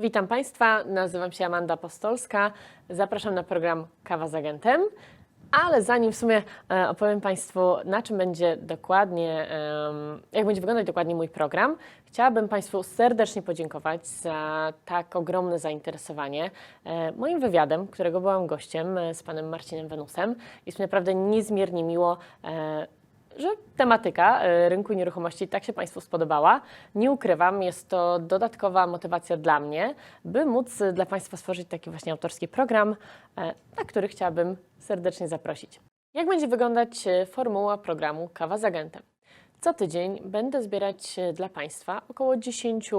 Witam Państwa, nazywam się Amanda Postolska. Zapraszam na program Kawa z Agentem. Ale zanim w sumie e, opowiem Państwu, na czym będzie dokładnie, jak będzie wyglądać dokładnie mój program, chciałabym Państwu serdecznie podziękować za tak ogromne zainteresowanie e, moim wywiadem, którego byłam gościem e, z panem Marcinem Wenusem. Jest mi naprawdę niezmiernie miło że tematyka e, rynku nieruchomości tak się Państwu spodobała. Nie ukrywam, jest to dodatkowa motywacja dla mnie, by móc e, dla Państwa stworzyć taki właśnie autorski program, e, na który chciałabym serdecznie zaprosić. Jak będzie wyglądać formuła programu Kawa z Agentem? Co tydzień będę zbierać e, dla Państwa około 10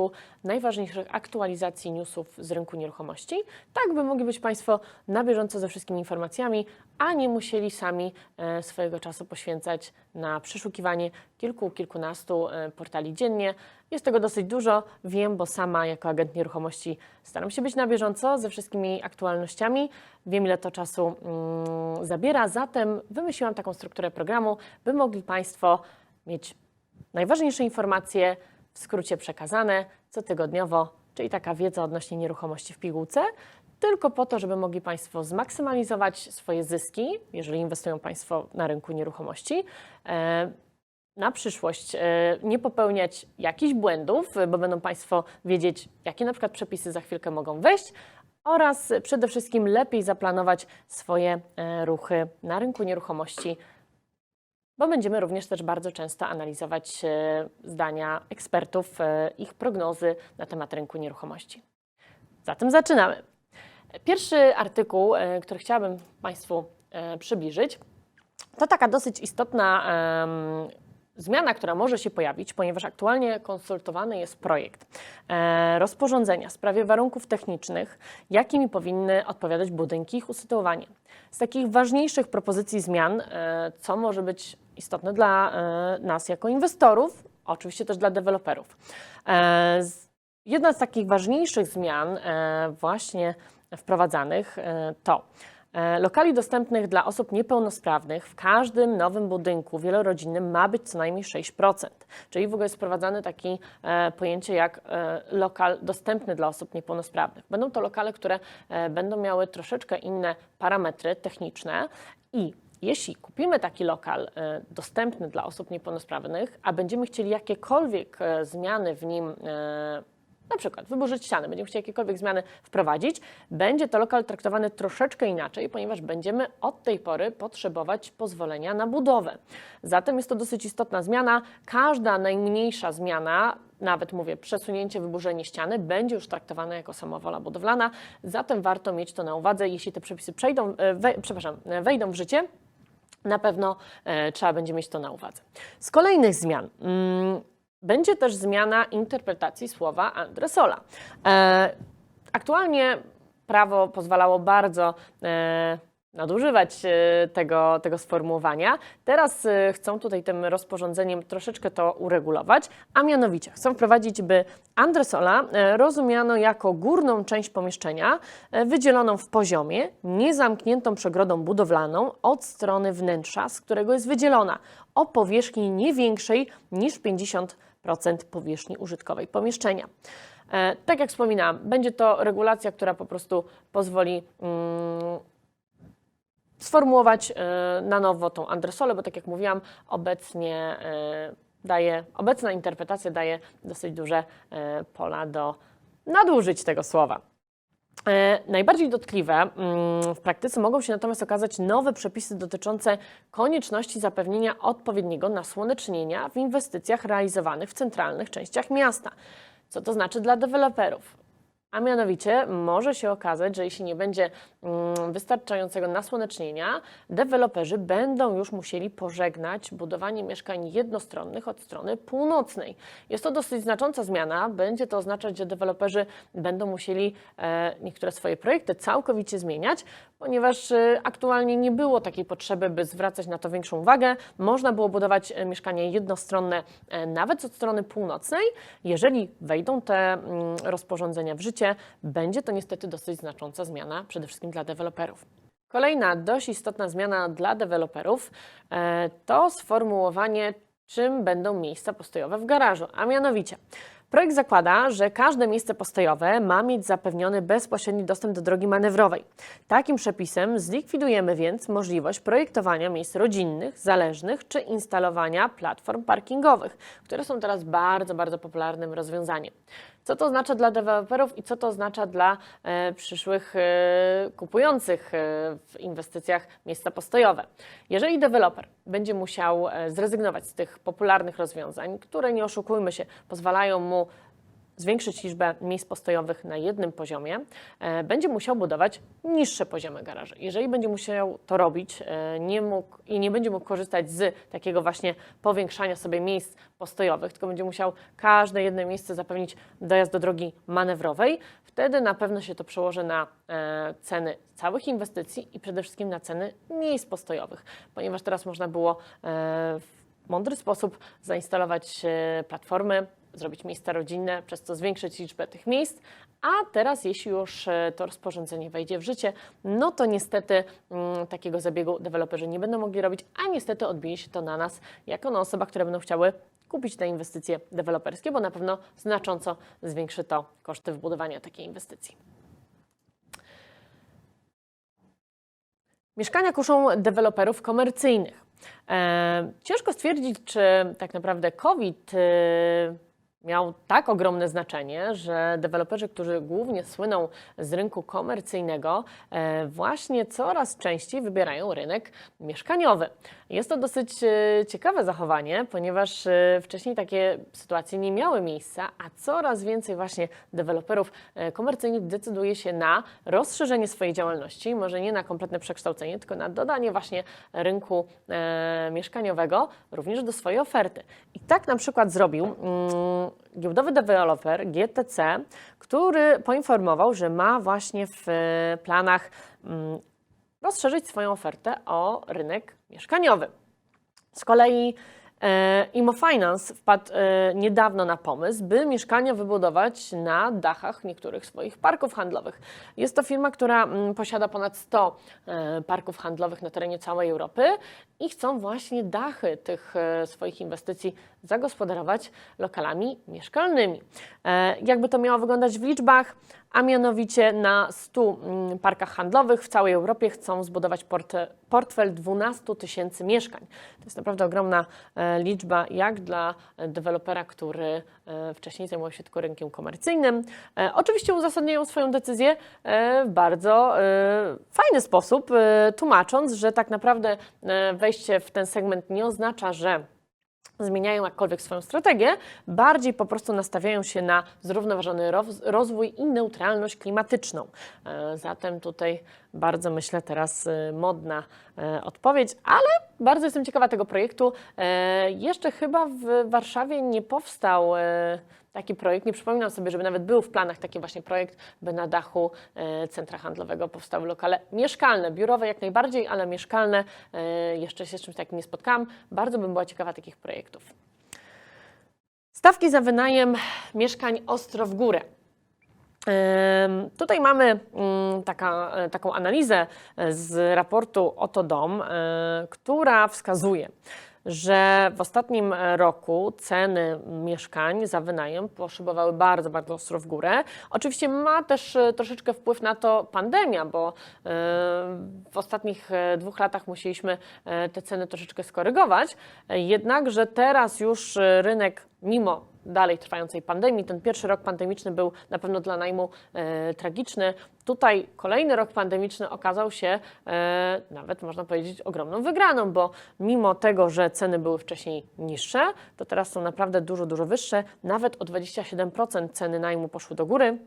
najważniejszych aktualizacji newsów z rynku nieruchomości, tak by mogli być Państwo na bieżąco ze wszystkimi informacjami, a nie musieli sami e, swojego czasu poświęcać na przeszukiwanie kilku, kilkunastu e, portali dziennie. Jest tego dosyć dużo, wiem, bo sama jako agent nieruchomości staram się być na bieżąco ze wszystkimi aktualnościami. Wiem, ile to czasu mm, zabiera, zatem wymyśliłam taką strukturę programu, by mogli Państwo mieć najważniejsze informacje w skrócie przekazane cotygodniowo, czyli taka wiedza odnośnie nieruchomości w pigułce, tylko po to, żeby mogli Państwo zmaksymalizować swoje zyski, jeżeli inwestują Państwo na rynku nieruchomości. E, na przyszłość e, nie popełniać jakichś błędów, bo będą Państwo wiedzieć, jakie na przykład przepisy za chwilkę mogą wejść, oraz przede wszystkim lepiej zaplanować swoje e, ruchy na rynku nieruchomości bo będziemy również też bardzo często analizować e, zdania ekspertów, e, ich prognozy na temat rynku nieruchomości. Zatem zaczynamy. Pierwszy artykuł, e, który chciałabym Państwu przybliżyć, to taka dosyć istotna zmiana, która może się pojawić, ponieważ aktualnie konsultowany jest projekt rozporządzenia w sprawie warunków technicznych, jakimi powinny odpowiadać budynki ich usytuowanie. Z takich ważniejszych propozycji zmian, co może być istotne dla e, nas jako inwestorów, oczywiście też dla deweloperów. E, Jedna z takich ważniejszych zmian e, właśnie wprowadzanych to lokali dostępnych dla osób niepełnosprawnych w każdym nowym budynku wielorodzinnym ma być co najmniej 6%. Czyli w ogóle jest wprowadzane takie pojęcie jak lokal dostępny dla osób niepełnosprawnych. Będą to lokale, które będą miały troszeczkę inne parametry techniczne i jeśli kupimy taki lokal e, dostępny dla osób niepełnosprawnych, a będziemy chcieli jakiekolwiek e, zmiany w nim e, na przykład wyburzyć ściany, będziemy chcieli jakiekolwiek zmiany wprowadzić, będzie to lokal traktowany troszeczkę inaczej, ponieważ będziemy od tej pory potrzebować pozwolenia na budowę. Zatem jest to dosyć istotna zmiana. Każda najmniejsza zmiana, nawet mówię, przesunięcie, wyburzenie ściany, będzie już traktowana jako samowola budowlana. Zatem warto mieć to na uwadze, jeśli te przepisy przejdą, we, przepraszam, wejdą w życie. Na pewno e, trzeba będzie mieć to na uwadze. Z kolejnych zmian. Mm, będzie też zmiana interpretacji słowa Andresola. E, aktualnie prawo pozwalało bardzo e, nadużywać e, tego, tego sformułowania. Teraz e, chcą tutaj tym rozporządzeniem troszeczkę to uregulować, a mianowicie chcą wprowadzić, by andresola e, rozumiano jako górną część pomieszczenia wydzieloną w poziomie, niezamkniętą przegrodą budowlaną od strony wnętrza, z którego jest wydzielona, o powierzchni nie większej niż 50% powierzchni użytkowej pomieszczenia. E, Tak jak wspominałam, będzie to regulacja, która po prostu pozwoli mm, sformułować e, na nowo tą andresolę, bo tak jak mówiłam, obecnie e, daje, obecna interpretacja daje dosyć duże e, pola do nadużyć tego słowa. Najbardziej dotkliwe mm, w praktyce mogą się natomiast okazać nowe przepisy dotyczące konieczności zapewnienia odpowiedniego nasłonecznienia w inwestycjach realizowanych w centralnych częściach miasta. Co to znaczy dla deweloperów? A mianowicie może się okazać, że jeśli nie będzie mm, wystarczającego nasłonecznienia, deweloperzy będą już musieli pożegnać budowanie mieszkań jednostronnych od strony północnej. Jest to dosyć znacząca zmiana. Będzie to oznaczać, że deweloperzy będą musieli e, niektóre swoje projekty całkowicie zmieniać, ponieważ e, aktualnie nie było takiej potrzeby, by zwracać na to większą uwagę. Można było budować e, mieszkania jednostronne nawet od strony północnej. Jeżeli wejdą te mm, rozporządzenia w życie, będzie to niestety dosyć znacząca zmiana, przede wszystkim dla deweloperów. Kolejna dość istotna zmiana dla deweloperów e, to sformułowanie, czym będą miejsca postojowe w garażu, a mianowicie Projekt zakłada, że każde miejsce postojowe ma mieć zapewniony bezpośredni dostęp do drogi manewrowej. Takim przepisem zlikwidujemy więc możliwość projektowania miejsc rodzinnych, zależnych czy instalowania platform parkingowych, które są teraz bardzo, bardzo popularnym rozwiązaniem. Co to oznacza dla deweloperów i co to oznacza dla e, przyszłych e, kupujących e, w inwestycjach miejsca postojowe? Jeżeli deweloper będzie musiał zrezygnować z tych popularnych rozwiązań, które nie oszukujmy się, pozwalają mu zwiększyć liczbę miejsc postojowych na jednym poziomie, e, będzie musiał budować niższe poziomy garaży. Jeżeli będzie musiał to robić e, nie mógł, i nie będzie mógł korzystać z takiego właśnie powiększania sobie miejsc postojowych, tylko będzie musiał każde jedno miejsce zapewnić dojazd do drogi manewrowej, wtedy na pewno się to przełoży na e, ceny całych inwestycji i przede wszystkim na ceny miejsc postojowych, ponieważ teraz można było w mądry sposób zainstalować platformy, zrobić miejsca rodzinne, przez co zwiększyć liczbę tych miejsc. A teraz, jeśli już e, to rozporządzenie wejdzie w życie, no to niestety mm, takiego zabiegu deweloperzy nie będą mogli robić, a niestety odbije się to na nas, jako na osobach, które będą chciały kupić te inwestycje deweloperskie, bo na pewno znacząco zwiększy to koszty wbudowania takiej inwestycji. Mieszkania kuszą deweloperów komercyjnych. E, ciężko stwierdzić, czy tak naprawdę COVID e, miał tak ogromne znaczenie, że deweloperzy, którzy głównie słyną z rynku komercyjnego, e, właśnie coraz częściej wybierają rynek mieszkaniowy. Jest to dosyć e, ciekawe zachowanie, ponieważ e, wcześniej takie sytuacje nie miały miejsca, a coraz więcej właśnie deweloperów komercyjnych decyduje się na rozszerzenie swojej działalności, może nie na kompletne przekształcenie, tylko na dodanie właśnie rynku mieszkaniowego również do swojej oferty. I tak na przykład zrobił mm, giełdowy deweloper GTC, który poinformował, że ma właśnie w e, planach mm, rozszerzyć swoją ofertę o rynek mieszkaniowy. Z kolei e, Imofinance wpadł e, niedawno na pomysł, by mieszkania wybudować na dachach niektórych swoich parków handlowych. Jest to firma, która mm, posiada ponad 100 e, parków handlowych na terenie całej Europy i chcą właśnie dachy tych swoich inwestycji zagospodarować lokalami mieszkalnymi. E, Jakby to miało wyglądać w liczbach? A mianowicie na 100 mm, parkach handlowych w całej Europie chcą zbudować portfel 12 tysięcy mieszkań. To jest naprawdę ogromna e, liczba, jak dla dewelopera, który e, wcześniej zajmował się tylko rynkiem komercyjnym. Oczywiście uzasadniają swoją decyzję w bardzo fajny sposób, tłumacząc, że tak naprawdę wejście w ten segment nie oznacza, że zmieniają jakkolwiek swoją strategię, bardziej po prostu nastawiają się na zrównoważony roz- rozwój i neutralność klimatyczną. E, Zatem tutaj bardzo myślę teraz e, modna e, odpowiedź, ale bardzo jestem ciekawa tego projektu. Jeszcze chyba w Warszawie nie powstał taki projekt. Nie przypominam sobie, żeby nawet był w planach taki właśnie projekt, by na dachu e, centra handlowego powstały lokale mieszkalne, biurowe jak najbardziej, ale mieszkalne. E, Jeszcze się z czymś takim nie spotkałam. Bardzo bym była ciekawa takich projektów. Stawki za wynajem mieszkań ostro w górę. Tutaj mamy mm, taka, e, taką analizę z raportu Oto Dom, która wskazuje, że w ostatnim e, roku ceny mieszkań za wynajem poszybowały bardzo, bardzo ostro w górę. Oczywiście ma też e, troszeczkę wpływ na to pandemia, bo e, w ostatnich dwóch latach musieliśmy te ceny troszeczkę skorygować. Jednakże teraz już rynek, mimo dalej trwającej pandemii, ten pierwszy rok pandemiczny był na pewno dla najmu e, tragiczny. Tutaj kolejny rok pandemiczny okazał się e, nawet można powiedzieć ogromną wygraną, bo mimo tego, że ceny były wcześniej niższe, to teraz są naprawdę dużo, dużo wyższe. Nawet o 27% ceny najmu poszły do góry.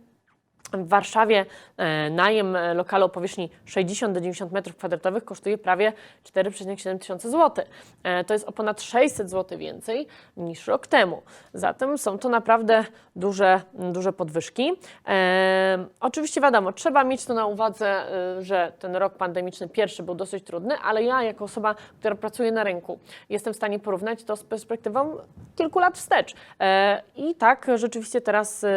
W Warszawie e, najem e, lokalu o powierzchni 60 do 90 m2 kosztuje prawie 4,7 tysiące złotych. E, to jest o ponad 600 zł więcej niż rok temu. Zatem są to naprawdę duże, duże podwyżki. Oczywiście wiadomo, trzeba mieć to na uwadze, że ten rok pandemiczny pierwszy był dosyć trudny, ale ja jako osoba, która pracuje na rynku, jestem w stanie porównać to z perspektywą kilku lat wstecz. E, I tak rzeczywiście teraz e,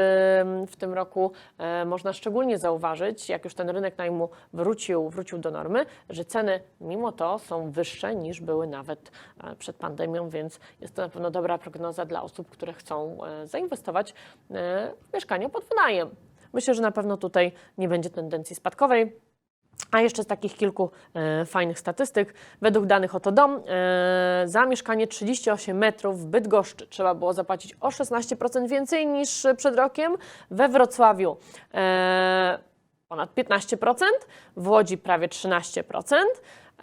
w tym roku e, można szczególnie zauważyć, jak już ten rynek najmu wrócił, wrócił do normy, że ceny mimo to są wyższe niż były nawet przed pandemią, więc jest to na pewno dobra prognoza dla osób, które chcą zainwestować w mieszkania pod wynajem. Myślę, że na pewno tutaj nie będzie tendencji spadkowej. A jeszcze z takich kilku e, fajnych statystyk. Według danych Oto Dom e, za mieszkanie 38 metrów w Bydgoszczy trzeba było zapłacić o 16% więcej niż przed rokiem. We Wrocławiu e, ponad 15%, w Łodzi prawie 13%.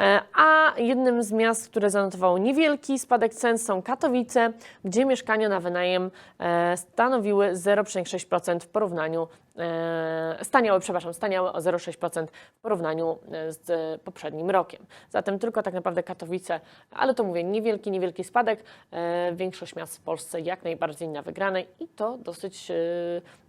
E, A jednym z miast, które zanotowało niewielki spadek cen są Katowice, gdzie mieszkania na wynajem e, stanowiły 0,6% w porównaniu, e, staniały, przepraszam, staniały o 0,6% w porównaniu z poprzednim rokiem. Zatem tylko tak naprawdę Katowice, ale to mówię, niewielki, niewielki spadek. Większość miast w Polsce jak najbardziej na wygranej i to dosyć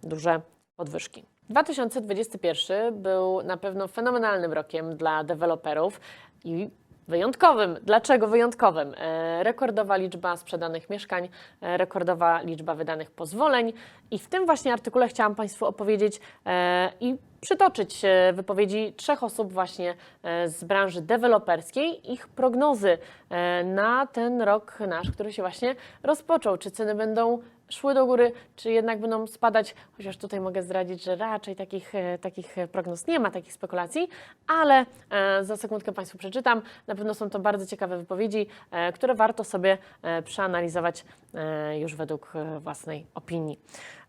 duże podwyżki. 2021 był na pewno fenomenalnym rokiem dla deweloperów i wyjątkowym. Dlaczego wyjątkowym? E, rekordowa liczba sprzedanych mieszkań, e, rekordowa liczba wydanych pozwoleń i w tym właśnie artykule chciałam Państwu opowiedzieć e, i przytoczyć wypowiedzi trzech osób właśnie z branży deweloperskiej, ich prognozy na ten rok nasz, który się właśnie rozpoczął. Czy ceny będą szły do góry, czy jednak będą spadać, chociaż tutaj mogę zdradzić, że raczej takich, e, takich e, prognoz nie ma, takich spekulacji, ale e, za sekundkę Państwu przeczytam. Na pewno są to bardzo ciekawe wypowiedzi, które warto sobie przeanalizować już według własnej opinii.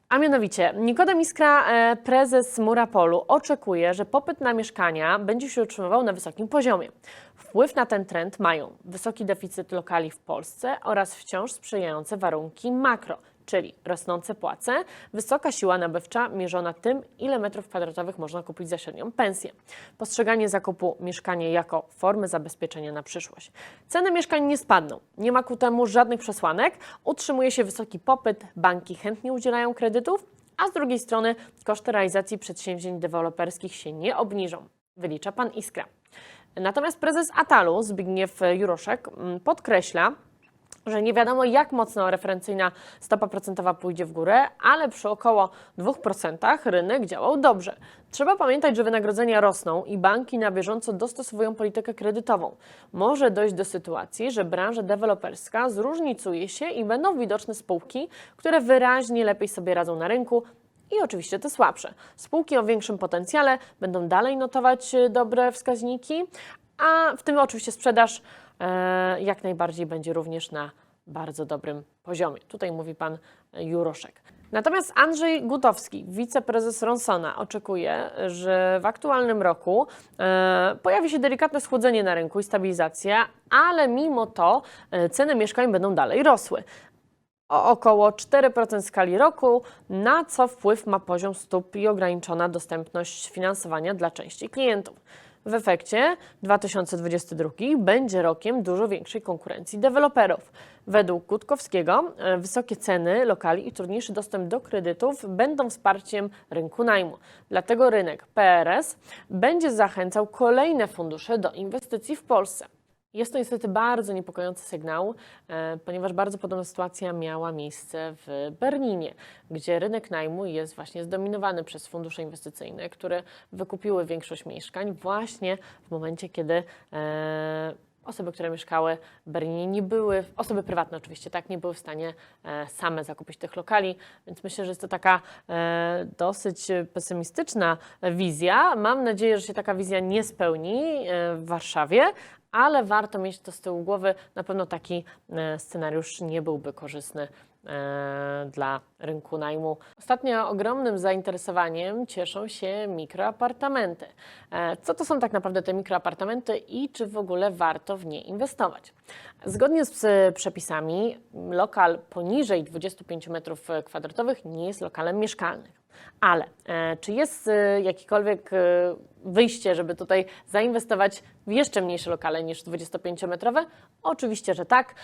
A mianowicie, Nikodem Iskra, prezes Murapolu, oczekuje, że popyt na mieszkania będzie się utrzymywał na wysokim poziomie. Wpływ na ten trend mają wysoki deficyt lokali w Polsce oraz wciąż sprzyjające warunki makro, czyli rosnące płace, wysoka siła nabywcza mierzona tym, ile metrów kwadratowych można kupić za średnią pensję, postrzeganie zakupu mieszkania jako formy zabezpieczenia na przyszłość. Ceny mieszkań nie spadną, nie ma ku temu żadnych przesłanek, utrzymuje się wysoki popyt, banki chętnie udzielają kredytów, a z drugiej strony koszty realizacji przedsięwzięć deweloperskich się nie obniżą, wylicza pan Iskra. Natomiast prezes Atalu Zbigniew Juroszek mm, podkreśla, że nie wiadomo jak mocno referencyjna stopa procentowa pójdzie w górę, ale przy około 2% rynek działał dobrze. Trzeba pamiętać, że wynagrodzenia rosną i banki na bieżąco dostosowują politykę kredytową. Może dojść do sytuacji, że branża deweloperska zróżnicuje się i będą widoczne spółki, które wyraźnie lepiej sobie radzą na rynku, i oczywiście te słabsze. Spółki o większym potencjale będą dalej notować e, dobre wskaźniki, a w tym oczywiście sprzedaż jak najbardziej będzie również na bardzo dobrym poziomie. Tutaj mówi pan Juroszek. Natomiast Andrzej Gutowski, wiceprezes Ronsona, oczekuje, że w aktualnym roku e, pojawi się delikatne schłodzenie na rynku i stabilizacja, ale mimo to e, ceny mieszkań będą dalej rosły o około 4% skali roku, na co wpływ ma poziom stóp i ograniczona dostępność finansowania dla części klientów. W efekcie 2022 będzie rokiem dużo większej konkurencji deweloperów. Według Gutkowskiego e, wysokie ceny lokali i trudniejszy dostęp do kredytów będą wsparciem rynku najmu. Dlatego rynek PRS będzie zachęcał kolejne fundusze do inwestycji w Polsce. Jest to niestety bardzo niepokojący sygnał, e, ponieważ bardzo podobna sytuacja miała miejsce w Berlinie, gdzie rynek najmu jest właśnie zdominowany przez fundusze inwestycyjne, które wykupiły większość mieszkań właśnie w momencie, kiedy e, osoby, które mieszkały w Berlinie, nie były, osoby prywatne oczywiście, tak, nie były w stanie e, same zakupić tych lokali, więc myślę, że jest to taka e, dosyć pesymistyczna wizja. Mam nadzieję, że się taka wizja nie spełni e, w Warszawie, ale warto mieć to z tyłu głowy. Na pewno taki scenariusz nie byłby korzystny dla rynku najmu. Ostatnio ogromnym zainteresowaniem cieszą się mikroapartamenty. E, Co to są tak naprawdę te mikroapartamenty i czy w ogóle warto w nie inwestować? Zgodnie z e, przepisami, lokal poniżej 25 m2 nie jest lokalem mieszkalnym. Ale e, czy jest e, jakiekolwiek e, wyjście, żeby tutaj zainwestować w jeszcze mniejsze lokale niż 25-metrowe? Oczywiście, że tak.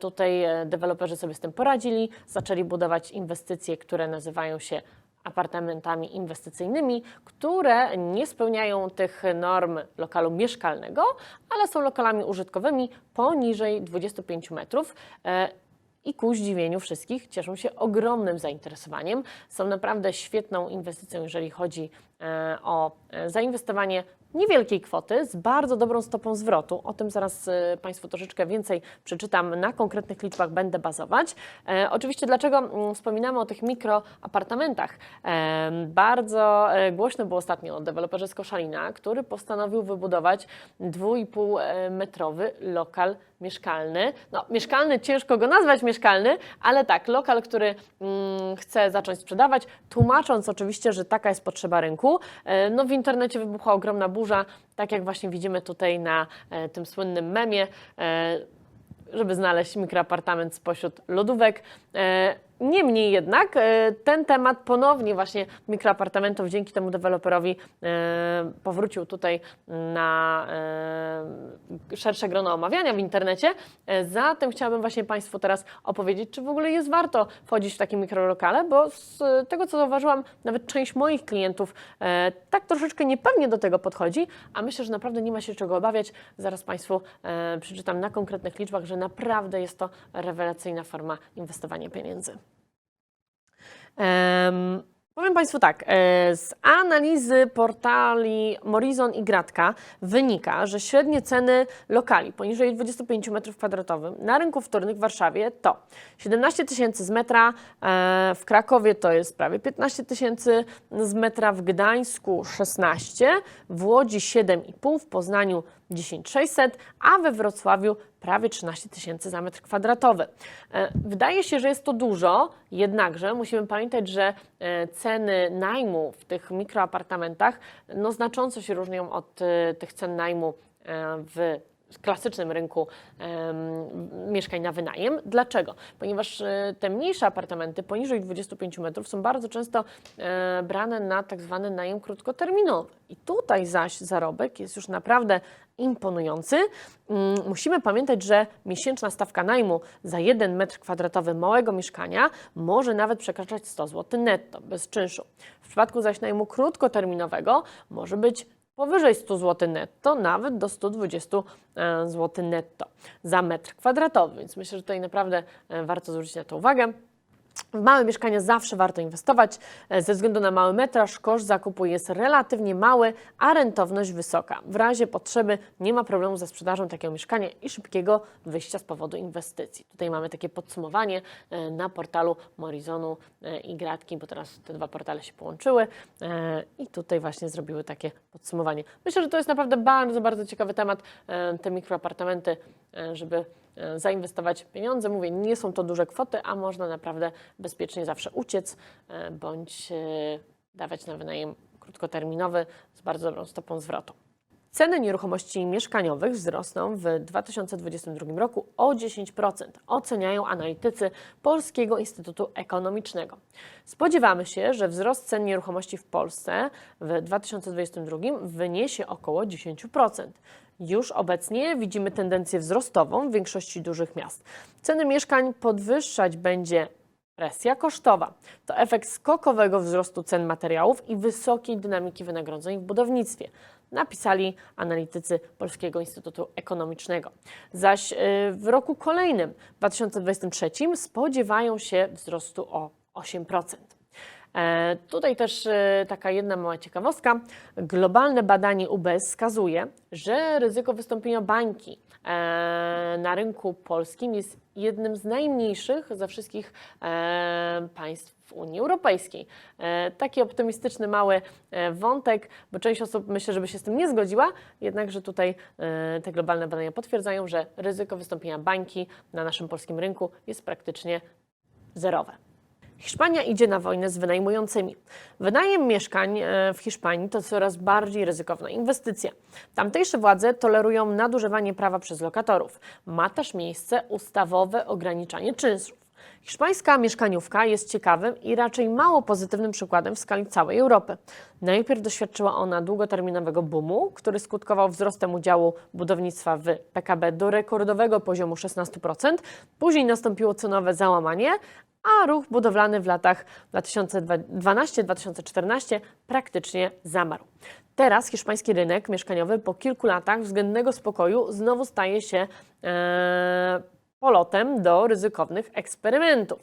Tutaj deweloperzy sobie z tym poradzili, zaczęli budować inwestycje, które nazywają się apartamentami inwestycyjnymi, które nie spełniają tych norm lokalu mieszkalnego, ale są lokalami użytkowymi poniżej 25 metrów. I ku zdziwieniu wszystkich cieszą się ogromnym zainteresowaniem. Są naprawdę świetną inwestycją, jeżeli chodzi e, o e, zainwestowanie niewielkiej kwoty z bardzo dobrą stopą zwrotu. O tym zaraz e, Państwu troszeczkę więcej przeczytam. Na konkretnych liczbach będę bazować. Oczywiście dlaczego mm, wspominamy o tych mikroapartamentach? Bardzo głośno było ostatnio o deweloperze z Koszalina, który postanowił wybudować 2,5 e, metrowy lokal mieszkalny. No, mieszkalny, ciężko go nazwać mieszkalny, ale tak, lokal, który mm, chce zacząć sprzedawać, tłumacząc oczywiście, że taka jest potrzeba rynku. E, no, w internecie wybuchła ogromna burza, tak jak właśnie widzimy tutaj na e, tym słynnym memie. E, żeby znaleźć mikroapartament spośród lodówek. Niemniej jednak e, ten temat ponownie właśnie mikroapartamentów dzięki temu deweloperowi e, powrócił tutaj na e, szersze grono omawiania w internecie. Zatem chciałabym właśnie Państwu teraz opowiedzieć, czy w ogóle jest warto wchodzić w takie mikrolokale, bo z tego co zauważyłam, nawet część moich klientów tak troszeczkę niepewnie do tego podchodzi, a myślę, że naprawdę nie ma się czego obawiać. Zaraz Państwu przeczytam na konkretnych liczbach, że naprawdę jest to rewelacyjna forma inwestowania pieniędzy. Em, powiem Państwu tak, e, z analizy portali Morizon i Gratka wynika, że średnie ceny lokali poniżej 25 m2 na rynku wtórnych w Warszawie to 17 tysięcy z metra, e, w Krakowie to jest prawie 15 tysięcy z metra, w Gdańsku 16, w Łodzi 7,5, w Poznaniu 10 600, a we Wrocławiu prawie 13 tysięcy za metr kwadratowy. E, Wydaje się, że jest to dużo, jednakże musimy pamiętać, że e, ceny najmu w tych mikroapartamentach no, znacząco się różnią od e, tych cen najmu w klasycznym rynku em, mieszkań na wynajem. Dlaczego? Ponieważ e, te mniejsze apartamenty poniżej 25 metrów są bardzo często e, brane na tak zwany najem krótkoterminowy. I tutaj zaś zarobek jest już naprawdę imponujący. Mm, Musimy pamiętać, że miesięczna stawka najmu za 1 metr kwadratowy małego mieszkania może nawet przekraczać 100 zł netto, bez czynszu. W przypadku zaś najmu krótkoterminowego może być powyżej 100 zł netto, nawet do 120 zł netto za metr kwadratowy, więc myślę, że tutaj naprawdę e, warto zwrócić na to uwagę. W małe mieszkania zawsze warto inwestować. e, Ze względu na mały metraż koszt zakupu jest relatywnie mały, a rentowność wysoka. W razie potrzeby nie ma problemu ze sprzedażą takiego mieszkania i szybkiego wyjścia z powodu inwestycji. Tutaj mamy takie podsumowanie e, na portalu Morizonu e, i Gratki, bo teraz te dwa portale się połączyły i tutaj właśnie zrobiły takie podsumowanie. Myślę, że to jest naprawdę bardzo, bardzo ciekawy temat, te mikroapartamenty, żeby zainwestować pieniądze. Mówię, nie są to duże kwoty, a można naprawdę bezpiecznie zawsze uciec e, bądź e, dawać na wynajem krótkoterminowy z bardzo dobrą stopą zwrotu. Ceny nieruchomości mieszkaniowych wzrosną w 2022 roku o 10%, oceniają analitycy Polskiego Instytutu Ekonomicznego. Spodziewamy się, że wzrost cen nieruchomości w Polsce w 2022 wyniesie około 10%. Już obecnie widzimy tendencję wzrostową w większości dużych miast. Ceny mieszkań podwyższać będzie Presja kosztowa to efekt skokowego wzrostu cen materiałów i wysokiej dynamiki wynagrodzeń w budownictwie, napisali analitycy Polskiego Instytutu Ekonomicznego. Zaś y, w roku kolejnym, 2023, spodziewają się wzrostu o 8%. E, Tutaj też e, taka jedna mała ciekawostka. Globalne badanie UBS wskazuje, że ryzyko wystąpienia bańki e, na rynku polskim jest jednym z najmniejszych ze wszystkich państw w Unii Europejskiej. Taki optymistyczny mały wątek, bo część osób myślę, żeby się z tym nie zgodziła, jednakże tutaj te globalne badania potwierdzają, że ryzyko wystąpienia bańki na naszym polskim rynku jest praktycznie zerowe. Hiszpania idzie na wojnę z wynajmującymi. Wynajem mieszkań e, w Hiszpanii to coraz bardziej ryzykowna inwestycja. Tamtejsze władze tolerują nadużywanie prawa przez lokatorów. Ma też miejsce ustawowe ograniczanie czynszów. Hiszpańska mieszkaniówka jest ciekawym i raczej mało pozytywnym przykładem w skali całej Europy. Najpierw doświadczyła ona długoterminowego boomu, który skutkował wzrostem udziału budownictwa w PKB do rekordowego poziomu 16%. Później nastąpiło cenowe załamanie, a ruch budowlany w latach 2012-2014 praktycznie zamarł. Teraz hiszpański rynek mieszkaniowy po kilku latach względnego spokoju znowu staje się e, polotem do ryzykownych eksperymentów.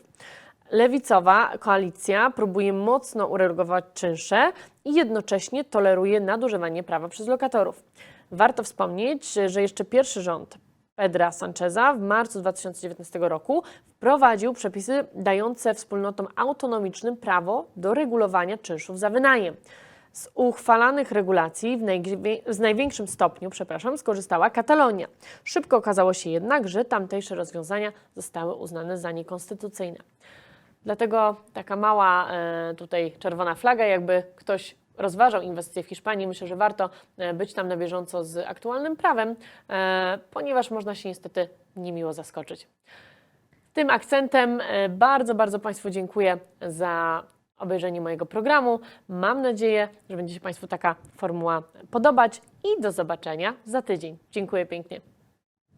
Lewicowa koalicja próbuje mocno uregulować czynsze i jednocześnie toleruje nadużywanie prawa przez lokatorów. Warto wspomnieć, że jeszcze pierwszy rząd Pedra Sancheza w marcu 2019 roku wprowadził przepisy dające wspólnotom autonomicznym prawo do regulowania czynszów za wynajem. Z uchwalanych regulacji w, w największym stopniu przepraszam, skorzystała Katalonia. Szybko okazało się jednak, że tamtejsze rozwiązania zostały uznane za niekonstytucyjne. Dlatego taka mała e, tutaj czerwona flaga, jakby ktoś rozważał inwestycje w Hiszpanii, myślę, że warto e, być tam na bieżąco z aktualnym prawem, e, ponieważ można się niestety niemiło zaskoczyć. Tym akcentem e, bardzo, bardzo Państwu dziękuję za obejrzenie mojego programu. Mam nadzieję, że będzie się Państwu taka formuła podobać i do zobaczenia za tydzień. Dziękuję pięknie.